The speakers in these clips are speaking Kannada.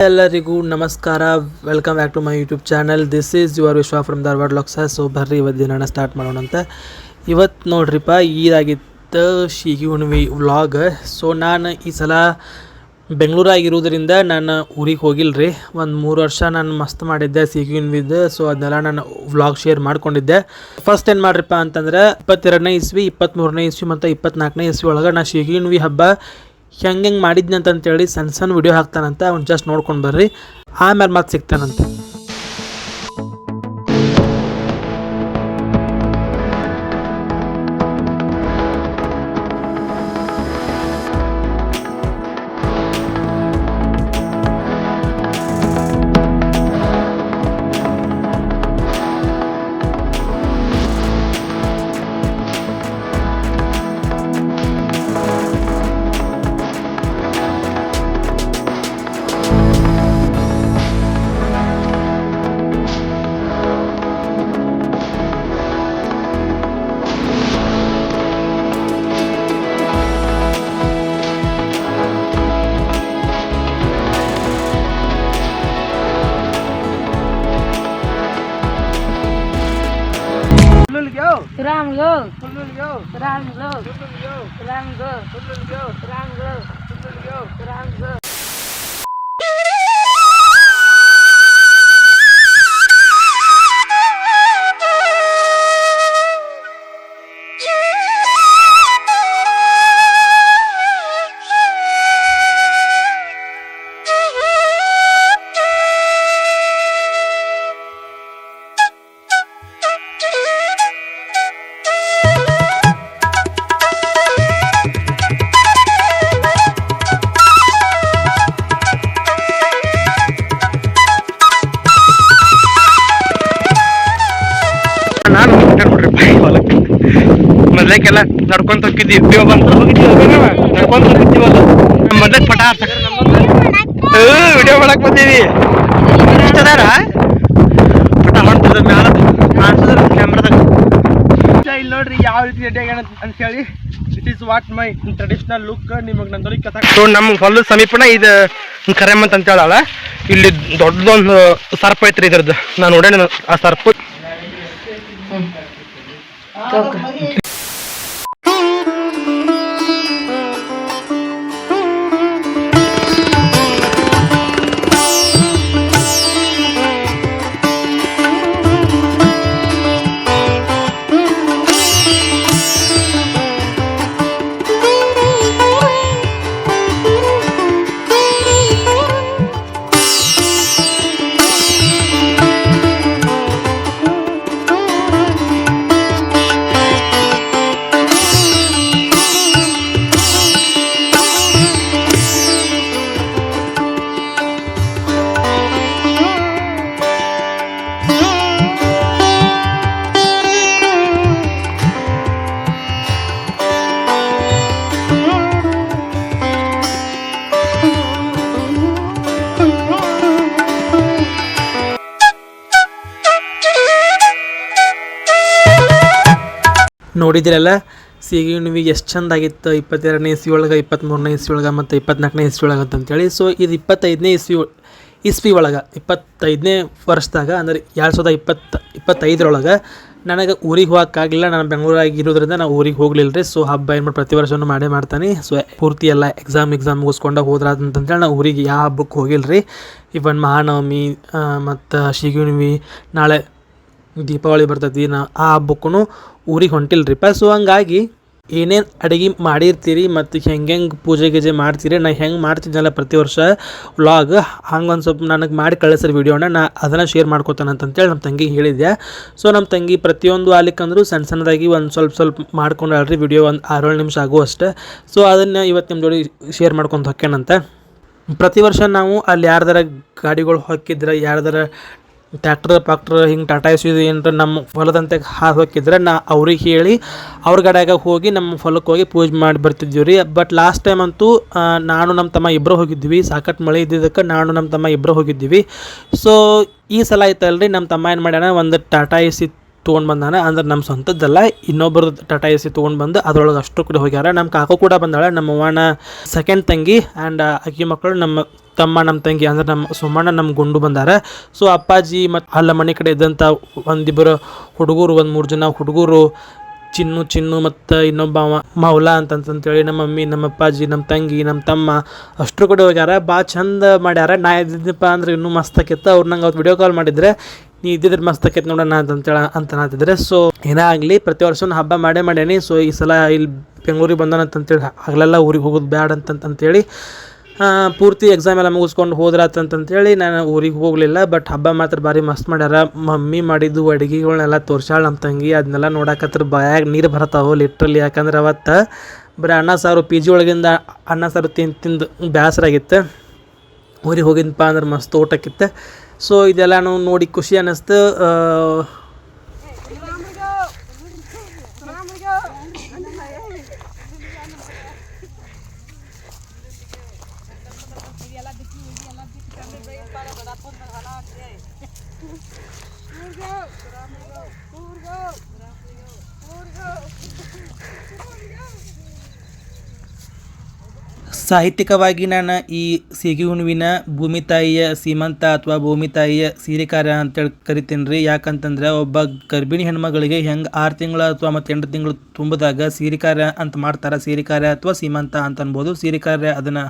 ಎಲ್ಲರಿಗೂ ನಮಸ್ಕಾರ. Welcome back to my YouTube channel this is your Vishwa from Dharwad ಲಾಕ್ಸ so ಬರ್ರಿ ಇವತ್ತು ದಿನ ಸ್ಟಾರ್ಟ್ ಮಾಡೋಣ ಅಂತ ಇವತ್ತು ನೋಡ್ರಿಪ್ಪ ಈದಾಗಿತ್ತು ಶೀಗಿ ಹುಣ್ವಿ ವ್ಲಾಗ್ ಸೊ ನಾನು ಈ ಸಲ ಬೆಂಗಳೂರಾಗಿರೋದ್ರಿಂದ ನಾನು ಊರಿಗೆ ಹೋಗಿಲ್ಲ ರೀ ಒಂದು ಮೂರು ವರ್ಷ ನಾನು ಮಸ್ತ್ ಮಾಡಿದ್ದೆ ಸಿಗಿ ಹುಣ್ಣಿಮೆದು ಸೊ ಅದನ್ನೆಲ್ಲ ನಾನು ವ್ಲಾಗ್ ಶೇರ್ ಮಾಡಿಕೊಂಡಿದ್ದೆ. ಫಸ್ಟ್ ಏನು ಮಾಡ್ರಿಪ್ಪ ಅಂತಂದ್ರೆ, ಇಪ್ಪತ್ತೆರಡನೇ ಇಸ್ವಿ ಇಪ್ಪತ್ತ್ಮೂರನೇ ಇಸ್ವಿ ಮತ್ತು ಇಪ್ಪತ್ನಾಲ್ಕನೇ ಇಸ್ವಿ ಒಳಗೆ ನಾನು ಹುಣ್ವಿ ಹಬ್ಬ ಹೆಂಗೆ ಹೆಂಗೆ ಮಾಡಿದ್ನಿ ಅಂತಂತೇಳಿ ಸಣ್ಣ ಸಣ್ಣ ವಿಡಿಯೋ ಹಾಕ್ತಾನಂತ ಅವ್ನು ಜಸ್ಟ್ ನೋಡ್ಕೊಂಡು ಬರ್ರಿ. ಆಮೇಲೆ ಮತ್ತೆ ಸಿಗ್ತಾನಂತೆ. సున్నులుగో రాంగో సున్నులుగో రాంగో సున్నులుగో రాంగో సున్నులుగో రాంగో ಮೊದ್ಲೇಕೆಲ್ಲ ನಡ್ಕೊಂತ ಹೋಗಿದ್ವಿ ಹೋಗಿದ್ದೀವಿ ನಡ್ಕೊಂತ ಹೋಗಿದ್ದೀವಲ್ಲ? ನಮ್ಮ ಮೊದ್ಲಕ್ ಪಟ ವಿಡಿಯೋ ಮಾಡಕ್ ಬಂದೀವಿ. ಇಷ್ಟದಾರ ಪಟ ಹೊಂಟದ ಮ್ಯಾಲ ಕ್ಯಾಮ್ರಾದಾಗ ಇಲ್ಲಿ ನೋಡ್ರಿ ಯಾವ ರೀತಿ ರೆಡಿ ಆಗ್ಯಾನ ಅಂತ ಹೇಳಿ. It is what my traditional look ನಿಮಗೆ ನಂದೊಳಿ ಕಥ ಸೊ ನಮ್ಮ ಹೊಲದ ಸಮೀಪನ ಇದು ಕರೆಮಂತ ಅಂತ ಹೇಳಲ್ಲ ಇಲ್ಲಿ ದೊಡ್ಡದೊಂದು ಸರ್ಪ ಐತ್ರಿ ಇದ್ರದ್ದು. ನಾನು ನೋಡೇನ ಆ ಸರ್ಪ. ನೋಡಿದಿರಲ್ಲ? ಸಿಗಿ ಹುಣ್ಣಿಮೆ ಎಷ್ಟು ಚಂದ ಆಗಿತ್ತು ಇಪ್ಪತ್ತೆರಡನೇ ಇಸ್ವಿ ಒಳಗೆ ಇಪ್ಪತ್ತ್ಮೂರನೇ ಇಸ್ವಿ ಒಳಗೆ, ಮತ್ತು ಇಪ್ಪತ್ನಾಲ್ಕನೇ ಇಸ್ವಿ ಒಳಗೆ ಅಂತಂತೇಳಿ ಸೊ ಇದು ಇಪ್ಪತ್ತೈದನೇ ಇಸ್ವಿ ಇಸ್ವಿ ಒಳಗೆ, ಇಪ್ಪತ್ತೈದನೇ ವರ್ಷದಾಗ, ಅಂದರೆ ಎರಡು ಸಾವಿರದ ಇಪ್ಪತ್ತು, ಇಪ್ಪತ್ತೈದರೊಳಗೆ ನನಗೆ ಊರಿಗೆ ಹೋಗೋಕ್ಕಾಗಲಿಲ್ಲ. ನಾನು ಬೆಂಗಳೂರಾಗಿ ಇರೋದ್ರಿಂದ ನಾನು ಊರಿಗೆ ಹೋಗಲಿಲ್ಲ ರೀ ಸೊ ಹಬ್ಬ ಏನು ಮಾಡಿ ಪ್ರತಿ ವರ್ಷವೂ ಮಾಡೇ ಮಾಡ್ತಾನೆ. ಸೊ ಪೂರ್ತಿ ಎಲ್ಲ ಎಕ್ಸಾಮ್ ಎಕ್ಸಾಮ್ ಮುಗಿಸ್ಕೊಂಡು ಹೋದ್ರಂತಂತೇಳಿ ನಾನು ಊರಿಗೆ ಯಾವ ಹಬ್ಬಕ್ಕೆ ಹೋಗಿಲ್ಲ ರೀ ಇವನ್ ಮಹಾನವಮಿ ಮತ್ತು ಶಿಗುಣಿಮಿ ನಾಳೆ ದೀಪಾವಳಿ ಬರ್ತೈತಿ, ನಾ ಆ ಹಬ್ಬಕ್ಕೂ ಊರಿಗೆ ಹೊಂಟಿಲ್ರಿಪ್ಪ ಸೊ ಹಂಗಾಗಿ ಏನೇನು ಅಡುಗೆ ಮಾಡಿರ್ತೀರಿ ಮತ್ತು ಹೆಂಗೆ ಹೆಂಗೆ ಪೂಜೆ ಗೀಜೆ ಮಾಡ್ತೀರಿ, ನಾ ಹೆಂಗೆ ಮಾಡ್ತಿದ್ದೆನಲ್ಲ ಪ್ರತಿ ವರ್ಷ ವ್ಲಾಗ್ ಹಂಗೆ ಒಂದು ಸ್ವಲ್ಪ ನನಗೆ ಮಾಡಿ ಕಳಿಸ್ರಿ ವೀಡಿಯೋನ, ನಾ ಅದನ್ನು ಶೇರ್ ಮಾಡ್ಕೊತಾನೆ ಅಂತಂತೇಳಿ ನಮ್ಮ ತಂಗಿಗೆ ಹೇಳಿದ್ದೆ ಸೊ ನಮ್ಮ ತಂಗಿ ಪ್ರತಿಯೊಂದು ಆಲಿಕ್ಕಂದ್ರೂ ಸಣ್ಣ ಸಣ್ಣದಾಗಿ ಒಂದು ಸ್ವಲ್ಪ ಸ್ವಲ್ಪ ಮಾಡ್ಕೊಂಡಾಳ್ರಿ ವಿಡಿಯೋ ಒಂದು ಆರೇಳು ನಿಮಿಷ ಆಗೋ ಅಷ್ಟೇ. ಸೊ ಅದನ್ನು ಇವತ್ತು ನಿಮ್ಮ ಜೋಡಿ ಶೇರ್ ಮಾಡ್ಕೊಂಡು ಹೊಕ್ಕೇನಂತ. ಪ್ರತಿ ವರ್ಷ ನಾವು ಅಲ್ಲಿ ಯಾರ್ದಾರ ಗಾಡಿಗಳು ಹೊಕ್ಕಿದ್ರೆ, ಯಾರ್ದಾರ ಟ್ಯಾಕ್ಟರ್ ಪಾಕ್ಟರ್ ಹಿಂಗೆ ಟಾಟಾ ಎಸ್ ಏನಾರ ನಮ್ಮ ಹೊಲದಂತೆ ಹಾದು ಹೋಗಿದ್ರೆ ನಾ ಅವ್ರಿಗೆ ಹೇಳಿ ಅವ್ರ ಗಾಡ್ಯಾಗ ಹೋಗಿ ನಮ್ಮ ಹೊಲಕ್ಕೆ ಹೋಗಿ ಪೂಜೆ ಮಾಡಿ ಬರ್ತಿದ್ವಿ ರೀ. ಬಟ್ ಲಾಸ್ಟ್ ಟೈಮ್ ಅಂತೂ ನಾನು ನಮ್ಮ ತಮ್ಮ ಇಬ್ಬರು ಹೋಗಿದ್ವಿ. ಸಾಕಷ್ಟು ಮಳೆ ಇದ್ದಿದ್ದಕ್ಕೆ ನಾನು ನಮ್ಮ ತಮ್ಮ ಇಬ್ಬರು ಹೋಗಿದ್ದೀವಿ ಸೊ ಈ ಸಲ ಐತಲ್ರಿ ನಮ್ಮ ತಮ್ಮ ಏನು ಮಾಡ್ಯಾನ, ಒಂದು ಟಾಟಾ ಎ ಸಿ ತೊಗೊಂಡು ಬಂದಾನೆ. ಅಂದ್ರೆ ನಮ್ಮ ಸ್ವಂತದ್ದಲ್ಲ ಇನ್ನೊಬ್ಬರದ್ದು ಟಾಟಾ ಎಸಿ ತೊಗೊಂಡು ಬಂದು ಅದ್ರೊಳಗೆ ಅಷ್ಟು ಕೂಡ ಹೋಗ್ಯಾರ. ನಮ್ಮ ಕಾಕು ಕೂಡ ಬಂದಾಳೆ, ನಮ್ಮ ಅವ್ವನ ಸೆಕೆಂಡ್ ತಂಗಿ ಆ್ಯಂಡ್ ಅಕ್ಕಿ ಮಕ್ಕಳು ನಮ್ಮ ತಮ್ಮ ನಮ್ಮ ತಂಗಿ ಅಂದ್ರೆ ನಮ್ಮ ಸುಮ್ಮಣ್ಣ ನಮ್ಮ ಗುಂಡು ಬಂದಾರ. ಸೊ ಅಪ್ಪಾಜಿ ಮತ್ತು ಅಲ್ಲ ಮನೆ ಕಡೆ ಇದ್ದಂಥ ಒಂದಿಬ್ಬರು ಹುಡುಗರು, ಒಂದು ಮೂರು ಜನ ಹುಡುಗರು, ಚಿನ್ನು ಚಿನ್ನು ಮತ್ತು ಇನ್ನೊಬ್ಬ ಮೌಲ ಅಂತಂತಂತೇಳಿ ನಮ್ಮ ಮಮ್ಮಿ, ನಮ್ಮ ಅಪ್ಪಾಜಿ, ನಮ್ಮ ತಂಗಿ, ನಮ್ಮ ತಮ್ಮ ಅಷ್ಟ್ರು ಕಡೆ ಹೋಗ್ಯಾರ. ಭಾಳ ಚಂದ ಮಾಡ್ಯಾರ. ನಾ ಇದ್ದಿದ್ದಪ್ಪ ಅಂದ್ರೆ ಇನ್ನೂ ಮಸ್ತ್ ಆಕೈತೆ. ಅವ್ರು ನಂಗೆ ಅವತ್ತು ವಿಡಿಯೋ ಕಾಲ್ ಮಾಡಿದ್ರೆ, ನೀ ಇದ್ದಿದ್ರೆ ಮಸ್ತ್ ಆಕೈತೆ ನೋಡೋಣ ಅಂತ ನಾತಿದ್ರೆ ಸೊ ಏನೇ ಆಗಲಿ, ಪ್ರತಿ ವರ್ಷನೂ ಹಬ್ಬ ಮಾಡೇ ಮಾಡೇನಿ ಸೊ ಈ ಸಲ ಇಲ್ಲಿ ಬೆಂಗಳೂರಿಗೆ ಬಂದಾನ ಅಂತಂತೇಳಿ ಹಗಲೆಲ್ಲ ಊರಿಗೆ ಹೋಗೋದು ಬ್ಯಾಡ ಅಂತಂತಂತೇಳಿ ಪೂರ್ತಿ ಎಕ್ಸಾಮ್ ಎಲ್ಲ ಮುಗಿಸ್ಕೊಂಡು ಹೋದ್ರಾತಂತಂತೇಳಿ ನಾನು ಊರಿಗೆ ಹೋಗಲಿಲ್ಲ ಬಟ್ ಹಬ್ಬ ಮಾತ್ರ ಭಾರಿ ಮಸ್ತ್ ಮಾಡ್ಯಾರ. ಮಮ್ಮಿ ಮಾಡಿದ್ದು ಅಡುಗೆಗಳನ್ನೆಲ್ಲ ತೋರ್ಸಾಳ ನಮ್ಮ ತಂಗಿ ಅದನ್ನೆಲ್ಲ ನೋಡಕತ್ರ ಬಾಯಾಗ ನೀರು ಬರ್ತಾವ ಲಿಟ್ರಲಿ ಯಾಕಂದ್ರೆ ಅವತ್ತು ಬರೀ ಅನ್ನ ಸಾರು ಪಿ ಜಿ ಒಳಗಿಂದ ಅನ್ನ ಸಾರು ತಿಂದು ತಿಂದು ಬೇಸರಾಗಿತ್ತು ಊರಿಗೆ ಹೋಗಿದ್ದಪ್ಪ ಅಂದ್ರೆ ಮಸ್ತ್ ಊಟಕ್ಕಿತ್ತು. ಸೊ ಇದೆಲ್ಲ ನೋಡಿ ಖುಷಿ ಅನ್ನಿಸ್ತು ಸಾಹಿತ್ಯಿಕವಾಗಿ ನಾನು ಈ ಸೀಗಿ ಹುಣ್ಣಿವಿನ ಭೂಮಿ ತಾಯಿಯ ಸೀಮಂತ ಅಥವಾ ಭೂಮಿ ತಾಯಿಯ ಸೀರೆ ಕಾರ್ಯ ಅಂತೇಳಿ ಕರಿತೀನಿ ರೀ. ಯಾಕಂತಂದ್ರೆ ಒಬ್ಬ ಗರ್ಭಿಣಿ ಹೆಣ್ಮಗಳಿಗೆ ಹೆಂಗೆ ಆರು ತಿಂಗಳು ಅಥವಾ ಮತ್ತು ಎಂಟು ತಿಂಗಳು ತುಂಬಿದಾಗ ಸೀರೆ ಕಾರ್ಯ ಅಂತ ಮಾಡ್ತಾರೆ, ಸೀರೆ ಕಾರ್ಯ ಅಥವಾ ಸೀಮಂತ ಅಂತ ಅನ್ಬೋದು. ಸೀರೆ ಕಾರ್ಯ ಅದನ್ನು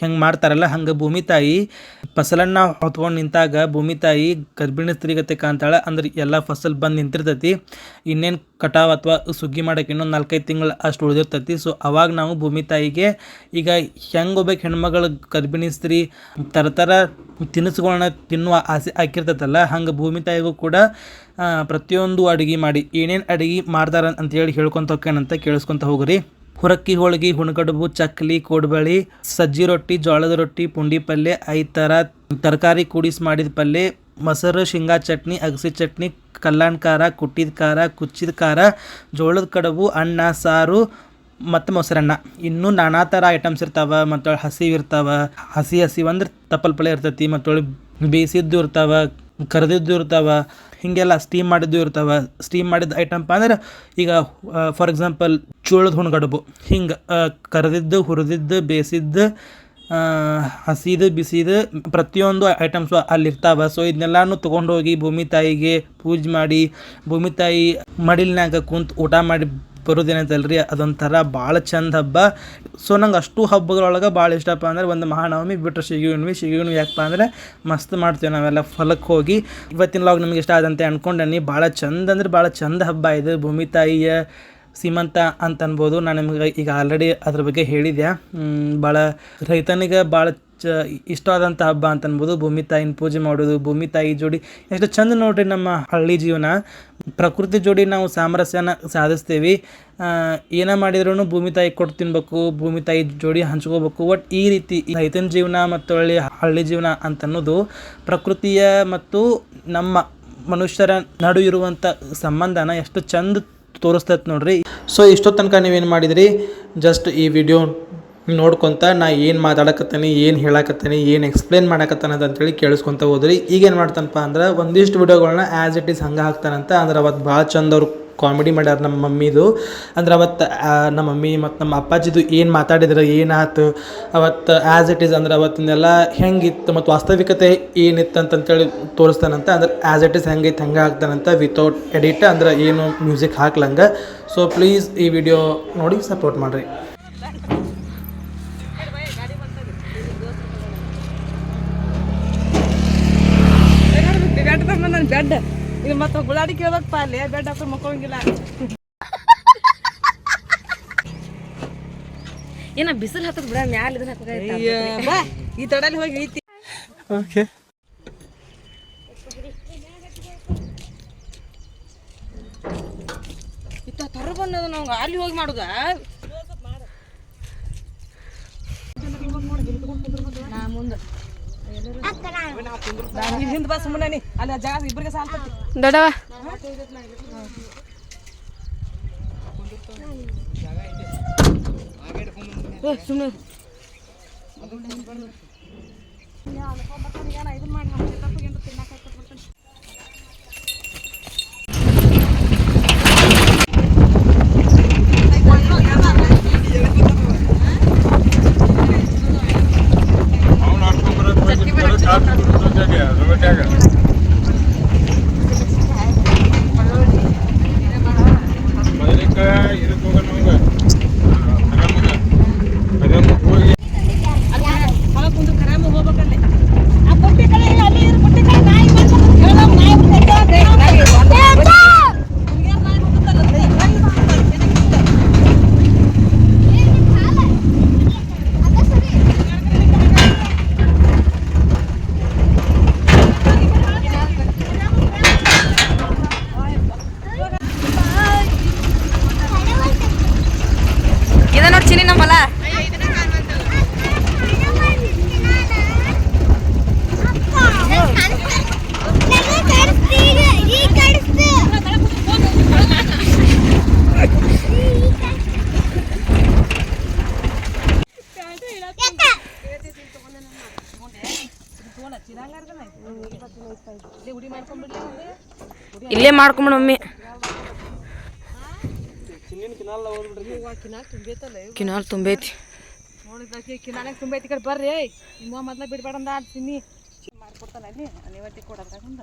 ಹೆಂಗೆ ಮಾಡ್ತಾರಲ್ಲ, ಹಂಗೆ ಭೂಮಿ ತಾಯಿ ಫಸಲನ್ನು ಹೊತ್ಕೊಂಡು ನಿಂತಾಗ ಭೂಮಿ ತಾಯಿ ಗರ್ಭಿಣಿ ಸ್ತ್ರೀಗತೆ ಕಾಣ್ತಾಳೆ, ಅಂದ್ರೆ ಎಲ್ಲ ಫಸಲ್ ಬಂದು ನಿಂತಿರ್ತೈತಿ. ಇನ್ನೇನು ಕಟಾವ್ ಅಥವಾ ಸುಗ್ಗಿ ಮಾಡೋಕೆ ಇನ್ನೊಂದು ನಾಲ್ಕೈದು ತಿಂಗಳು ಅಷ್ಟು ಉಳಿದಿರ್ತೈತಿ. ಸೊ ಅವಾಗ ನಾವು ಭೂಮಿ ತಾಯಿಗೆ ಈಗ ಹೆಂಗೆ ಒಬ್ಬ ಹೆಣ್ಮಗಳು ಗರ್ಭಿಣಿ ಸ್ತ್ರೀ ಥರ ಥರ ತಿನಿಸುಗಳನ್ನ ತಿನ್ನುವ ಆಸೆ ಹಾಕಿರ್ತೈತಲ್ಲ, ಹಂಗೆ ಭೂಮಿ ತಾಯಿಗೂ ಕೂಡ ಪ್ರತಿಯೊಂದು ಅಡುಗೆ ಮಾಡಿ, ಏನೇನು ಅಡುಗೆ ಮಾಡ್ತಾರ ಅಂತೇಳಿ ಹೇಳ್ಕೊತ ಹೋಗ್ಯಾನಂತ ಕೇಳಿಸ್ಕೊತ ಹೋಗ್ರಿ. ಹುರಕ್ಕಿ ಹೋಳಿಗೆ, ಹುಣಗಡುಬು, ಚಕ್ಲಿ, ಕೋಡ್ಬಳಿ, ಸಜ್ಜಿ ರೊಟ್ಟಿ, ಜೋಳದ ರೊಟ್ಟಿ, ಪುಂಡಿ ಪಲ್ಯ, ಐದು ಥರ ತರಕಾರಿ ಕೂಡಿಸಿ ಮಾಡಿದ ಪಲ್ಯ, ಮೊಸರು, ಶೇಂಗಾ ಚಟ್ನಿ, ಅಗಸಿ ಚಟ್ನಿ, ಕಲ್ಲಾಣ್ ಖಾರ, ಕುಟ್ಟಿದ ಖಾರ, ಕುಚ್ಚಿದ ಖಾರ, ಜೋಳದ ಕಡುಬು, ಅನ್ನ, ಸಾರು ಮತ್ತು ಮೊಸರನ್ನ. ಇನ್ನೂ ನಾನಾ ಥರ ಐಟಮ್ಸ್ ಇರ್ತಾವೆ ಮತ್ತು ಹಸಿವು ಇರ್ತಾವೆ. ಹಸಿ ಹಸಿವು ಅಂದ್ರೆ ತಪ್ಪಲ್ ಪಲ್ಯ ಇರ್ತೈತಿ ಮತ್ತು ಬೇಯಿಸಿದ್ದು ಇರ್ತಾವೆ, ಕರೆದಿದ್ದು ಇರ್ತಾವ. ಹೀಗೆಲ್ಲ ಸ್ಟೀಮ್ ಮಾಡಿದ್ದು ಇರ್ತಾವ ಸ್ಟೀಮ್ ಮಾಡಿದ ಐಟಮ್ ಅಂದ್ರೆ ಈಗ ಫಾರ್ ಎಕ್ಸಾಂಪಲ್ ಚೋಳದ ಹುಣ್ಗಡುಬು. ಹಿಂಗೆ ಕರೆದಿದ್ದು, ಹುರಿದಿದ್ದು, ಬೇಸಿದ್ದು ಹಸಿದು, ಬಿಸಿದು ಪ್ರತಿಯೊಂದು ಐಟಮ್ಸು ಅಲ್ಲಿ ಇರ್ತಾವ. ಸೊ ಇದನ್ನೆಲ್ಲಾನು ತೊಗೊಂಡೋಗಿ ಭೂಮಿ ತಾಯಿಗೆ ಪೂಜೆ ಮಾಡಿ, ಭೂಮಿ ತಾಯಿ ಮಡಿಲಿನಾಗ ಕುಂತು ಊಟ ಮಾಡಿ ಬರೋದೇನೈತಲ್ರಿ ಅದೊಂಥರ ಭಾಳ ಚಂದ ಹಬ್ಬ. ಸೊ ನಂಗೆ ಅಷ್ಟು ಹಬ್ಬಗಳೊಳಗೆ ಭಾಳ ಇಷ್ಟಪ್ಪ ಅಂದ್ರೆ ಒಂದು ಮಹಾನವಮಿ ಬಿಟ್ಟರೆ ಶಿಗಿಣ್ವಿ ಹುಣ್ಣಿಮೆ ಶಿಗಿ ಹುಣ್ಣಿಮೆ ಯಾಕಪ್ಪ ಅಂದರೆ ಮಸ್ತ್ ಮಾಡ್ತೀವಿ ನಾವೆಲ್ಲ ಫಲಕ್ಕೆ ಹೋಗಿ. ಇವತ್ತಿನ ಲಾಗ್ ನಮಗೆ ಇಷ್ಟ ಆದಂತೆ ಅನ್ಕೊಂಡನಿ ಭಾಳ ಚಂದ ಅಂದ್ರೆ ಭಾಳ ಚಂದ ಹಬ್ಬ ಇದು. ಭೂಮಿ ತಾಯಿಯ ಸೀಮಂತ ಅಂತ ಅನ್ಬೋದು. ನಾನು ನಿಮ್ಗೆ ಈಗ ಆಲ್ರೆಡಿ ಅದ್ರ ಬಗ್ಗೆ ಹೇಳಿದೆ ಭಾಳ ರೈತನಿಗೆ ಭಾಳ ಚ ಇಷ್ಟವಾದಂಥ ಹಬ್ಬ ಅಂತ ಅನ್ಬೋದು ಭೂಮಿ ತಾಯಿನ ಪೂಜೆ ಮಾಡೋದು, ಭೂಮಿ ತಾಯಿ ಜೋಡಿ ಎಷ್ಟು ಚಂದ ನೋಡ್ರಿ ನಮ್ಮ ಹಳ್ಳಿ ಜೀವನ. ಪ್ರಕೃತಿ ಜೋಡಿ ನಾವು ಸಾಮರಸ್ಯನ ಸಾಧಿಸ್ತೀವಿ. ಏನೇ ಮಾಡಿದ್ರೂ ಭೂಮಿ ತಾಯಿ ಕೊಟ್ಟು ತಿನ್ಬೇಕು, ಭೂಮಿ ತಾಯಿ ಜೋಡಿ ಹಂಚ್ಕೋಬೇಕು. ಒಟ್ ಈ ರೀತಿ ರೈತನ ಜೀವನ ಮತ್ತು ಹಳ್ಳಿ ಹಳ್ಳಿ ಜೀವನ ಅಂತ ಅನ್ನೋದು ಪ್ರಕೃತಿಯ ಮತ್ತು ನಮ್ಮ ಮನುಷ್ಯರ ನಡು ಇರುವಂಥ ಸಂಬಂಧನ ಎಷ್ಟು ಚಂದ ತೋರಿಸ್ತೈತೆ ನೋಡ್ರಿ. ಸೊ ಇಷ್ಟೋ ತನಕ ನೀವೇನು ಮಾಡಿದ್ರಿ? ಜಸ್ಟ್ ಈ ವಿಡಿಯೋ ನೋಡ್ಕೊತ ನಾ ಏನು ಮಾತಾಡಕತ್ತೀನಿ, ಏನು ಹೇಳಕತ್ತೀನಿ, ಏನು ಎಕ್ಸ್ಪ್ಲೇನ್ ಮಾಡಕತ್ತಾನ ಅಂತೇಳಿ ಕೇಳಿಸ್ಕೊತ ಹೋದ್ರಿ. ಈಗ ಏನು ಮಾಡ್ತಾನಪ್ಪ ಅಂದ್ರೆ ಒಂದಿಷ್ಟು ವಿಡಿಯೋಗಳನ್ನ ಆ್ಯಸ್ ಇಟ್ ಈಸ್ ಹಂಗೆ ಹಾಕ್ತಾನಂತ ಅಂದ್ರೆ ಅವತ್ತು ಭಾಳ ಚಂದ ಅವ್ರು ಕಾಮಿಡಿ ಮಾಡ್ಯಾರ ನಮ್ಮ ಮಮ್ಮಿದು. ಅಂದ್ರೆ ಅವತ್ತು ನಮ್ಮ ಮಮ್ಮಿ ಮತ್ತು ನಮ್ಮ ಅಪ್ಪಾಜಿದು ಏನು ಮಾತಾಡಿದ್ರು ಏನಾಯ್ತು ಅವತ್ತು ಆ್ಯಸ್ ಇಟ್ ಈಸ್ ಅಂದ್ರೆ ಅವತ್ತಿನೆಲ್ಲ ಹೆಂಗಿತ್ತು ಮತ್ತು ವಾಸ್ತವಿಕತೆ ಏನಿತ್ತು ಅಂತಂತೇಳಿ ತೋರಿಸ್ತಾನಂತ ಅಂದ್ರೆ ಆ್ಯಸ್ ಇಟ್ ಈಸ್ ಹೆಂಗೈತೆ, ಹಂಗೆ ಹಾಕ್ತಾನಂತ ವಿತೌಟ್ ಎಡಿಟ್ ಅಂದ್ರೆ ಏನು ಮ್ಯೂಸಿಕ್ ಹಾಕ್ಲಂಗೆ. ಸೊ ಪ್ಲೀಸ್ ಈ ವಿಡಿಯೋ ನೋಡಿ ಸಪೋರ್ಟ್ ಮಾಡಿರಿ ಬೆಡ್ ತಗೊಂಡ್ ನನ್ನ ಬೆಡ್ ಇದು ಮತ್ತೆ ಗುಲಾಡಿ ಕೇಳ್ಬೇಕಪ್ಪ ಅಲ್ಲಿ. ಬೆಡ್ ಹಾಕೊಂಡು ಮಕ್ಕೋಂಗಿಲ್ಲ. ಏನ ಬಿಸಿಲು ಹತ್ತದ ಬಿಡ ಮ್ಯಾಲ ಇದನ್ನ ಹಾಕಕ ಬಾ. ಈ ತಡಲ್ಲಿ ಹೋಗಿ ಐತಿ ಓಕೆ ಇತ್ತ ತರ ಬಂದದ ನಾವು ಅಲ್ಲಿ ಹೋಗಿ ಮಾಡುದ ನಾ ಮುಂದ ಹಿಂದ್ ಬಾ ಸುಮ್ಮನೆ ನೀ ಅಲ್ಲಿ ಆ ಜಾಗ ಇಬ್ಬರಿಗೆ ಸಾಲ ದೊಡವ ಸುಮ್ಮನೆ ಇಲ್ಲೇ ಮಾಡ್ಕೊಂಬಿಡ ಮಮ್ಮಿ. ಕಿನಾಲ್ ತುಂಬೈತಿ. ತುಂಬೈತಿ ಕಡೆ ಬರ್ರಿ ಮೊದ್ಲ ಬಿಡ್ಬೇಡಂದ ತಿನ್ನಿ ಮಾಡ್ಕೊಡ್ತಾನ ಅಲ್ಲಿ ನೀವತ್ತಿ ಕೊಡೋದ್ರಾಗಂದ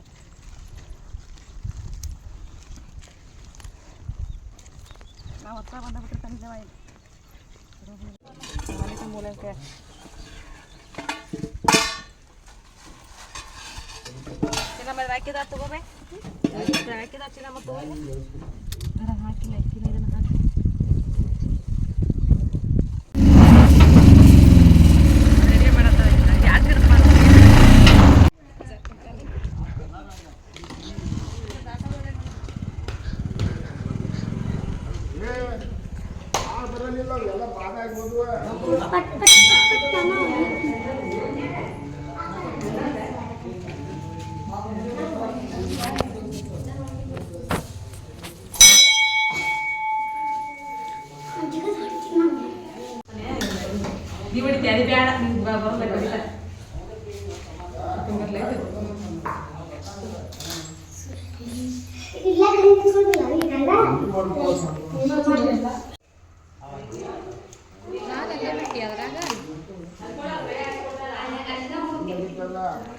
ನಾವು ಹತ್ರ ಬಂದ ಬಿಟ್ಟಿರ್ತಾನಿದ್ದೇವ ಇಲ್ಲಿ ಚಿನ್ನ ಮೇಲೆ ಹಾಕಿದ ತಗೋಬೇ ಹಾಕಿದ ಚಿನ್ನ ಮತ್ತೆ ತಗೋಬೇ ಹಾಕಿಲ್ಲ ಚಿನ್ನ ಇದನ್ನ ಹಾಕಿ ರೆಡಿ ಮಾಡತ್ತ ಯಾಕೆ ನೀವು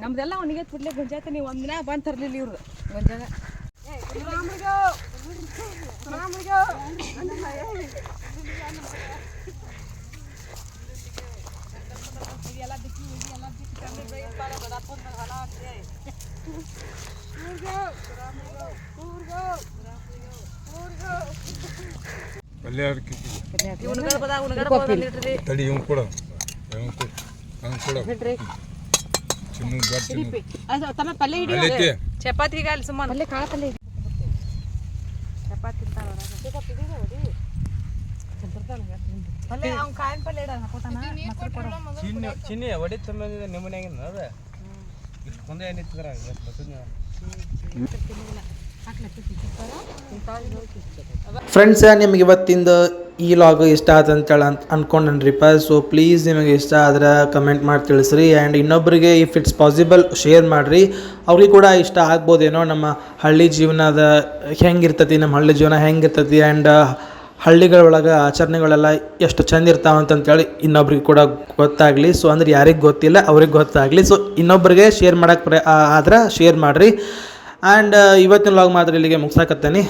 ನಮ್ದೆಲ್ಲ ಅವನಿಗೆ ಬಿಡ್ಲೆ ಗೊಂಜಾತ ನೀವು ಒಂದಿನ ಬಂದು ತರಲಿಲ್ಲ ಇವ್ರು ಗೊಂಜಾಗ ಪಲ್ಯ ಅಡ್ಕೆ ಇಟ್ರಿ. ತಡಿ ಇವ್ನು ಕೊಡ. ಇವ್ನು ಕೊಡು. ಅವ್ನು ಕೊಡು. ಚಿನ್ನು ದೊಡ್ಡ ಚಿನ್ನು. ಅದು ತಮ್ಮ ಪಲ್ಯ ಹಿಡಿ ಅಲ್ಲೈತಿ ಚಪಾತಿಗೆ ಅಲ್ಲಿ ಸುಮ್ಮನೆ ಪಲ್ಯ ಕಾಳ ಪಲ್ಯ ಚಪಾತಿ ಪಲ್ಯ ಪಲ್ಯ ಚಿನ್ನಿ ಚಿನ್ನಿ ಒಡಿ ತಂಬಂದಿದೆ ನಿಮ್ಮ ಮನ್ಯಾಗಿನ ಅದ? ಇಷ್ಟು ಕೊಂದೆ ಏನಿತ್ತಿದ್ರ ಫ್ರೆಂಡ್ಸ್ ನಿಮ್ಗೆ ಇವತ್ತಿಂದ ಈ ಲಾಗ್ ಇಷ್ಟ ಆಯ್ತು ಅಂತೇಳಿ ಅಂತ ಅನ್ಕೊಂಡನ್ರಿಪ್ಪ ಸೊ ಪ್ಲೀಸ್ ನಿಮಗೆ ಇಷ್ಟ ಆದ್ರೆ ಕಮೆಂಟ್ ಮಾಡಿ ತಿಳಿಸ್ರಿ. ಆ್ಯಂಡ್ ಇನ್ನೊಬ್ಬರಿಗೆ ಇಫ್ ಇಟ್ಸ್ ಪಾಸಿಬಲ್ ಶೇರ್ ಮಾಡಿರಿ. ಅವ್ರಿಗೆ ಕೂಡ ಇಷ್ಟ ಆಗ್ಬೋದೇನೋ ನಮ್ಮ ಹಳ್ಳಿ ಜೀವನದ ಹೆಂಗಿರ್ತತಿ, ನಮ್ಮ ಹಳ್ಳಿ ಜೀವನ ಹೆಂಗಿರ್ತತಿ ಆ್ಯಂಡ್ ಹಳ್ಳಿಗಳೊಳಗೆ ಆಚರಣೆಗಳೆಲ್ಲ ಎಷ್ಟು ಚಂದ ಇರ್ತಾವ ಅಂತಂತೇಳಿ ಇನ್ನೊಬ್ರಿಗೆ ಕೂಡ ಗೊತ್ತಾಗಲಿ. ಸೊ ಅಂದ್ರೆ ಯಾರಿಗೆ ಗೊತ್ತಿಲ್ಲ, ಅವ್ರಿಗೆ ಗೊತ್ತಾಗಲಿ. ಸೊ ಇನ್ನೊಬ್ಬರಿಗೆ ಶೇರ್ ಮಾಡೋಕ್ಕೆ ಪ್ರ ಆದ್ರೆ ಶೇರ್ ಮಾಡಿರಿ. ಆ್ಯಂಡ್ ಇವತ್ತಿನ ಲಾಗ್ ಮಾತ್ರ ಇಲ್ಲಿಗೆ ಮುಗಿಸಾಕತ್ತೇನೆ.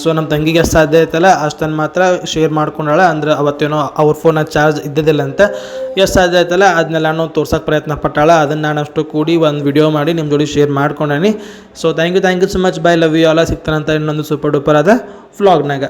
ಸೊ ನಮ್ಮ ತಂಗಿಗೆ ಎಷ್ಟು ಸಾಧ್ಯ ಐತಲ್ಲ ಅಷ್ಟನ್ನು ಮಾತ್ರ ಶೇರ್ ಮಾಡ್ಕೊಂಡಾಳ. ಅಂದ್ರೆ ಅವತ್ತೇನೋ ಅವ್ರ ಫೋನ ಚಾರ್ಜ್ ಇದ್ದಿದ್ದಿಲ್ಲ ಅಂತ. ಎಷ್ಟು ಸಾಧ್ಯ ಐತಲ್ಲ ನಾನು ತೋರ್ಸೋಕೆ ಪ್ರಯತ್ನ ಪಟ್ಟಾಳ. ಅದನ್ನು ನಾನು ಅಷ್ಟು ಕೂಡಿ ಒಂದು ವಿಡಿಯೋ ಮಾಡಿ ನಿಮ್ಮ ಜೋಡಿ share ಮಾಡ್ಕೊಂಡೇನಿ. So thank you thank you so much bye love you ಎಲ್ಲ ಸಿಗ್ತಾನಂತ ಇನ್ನೊಂದು ಸೂಪರ್ ಡೂಪರ್ ಆದ ವ್ಲಾಗ್ನಾಗ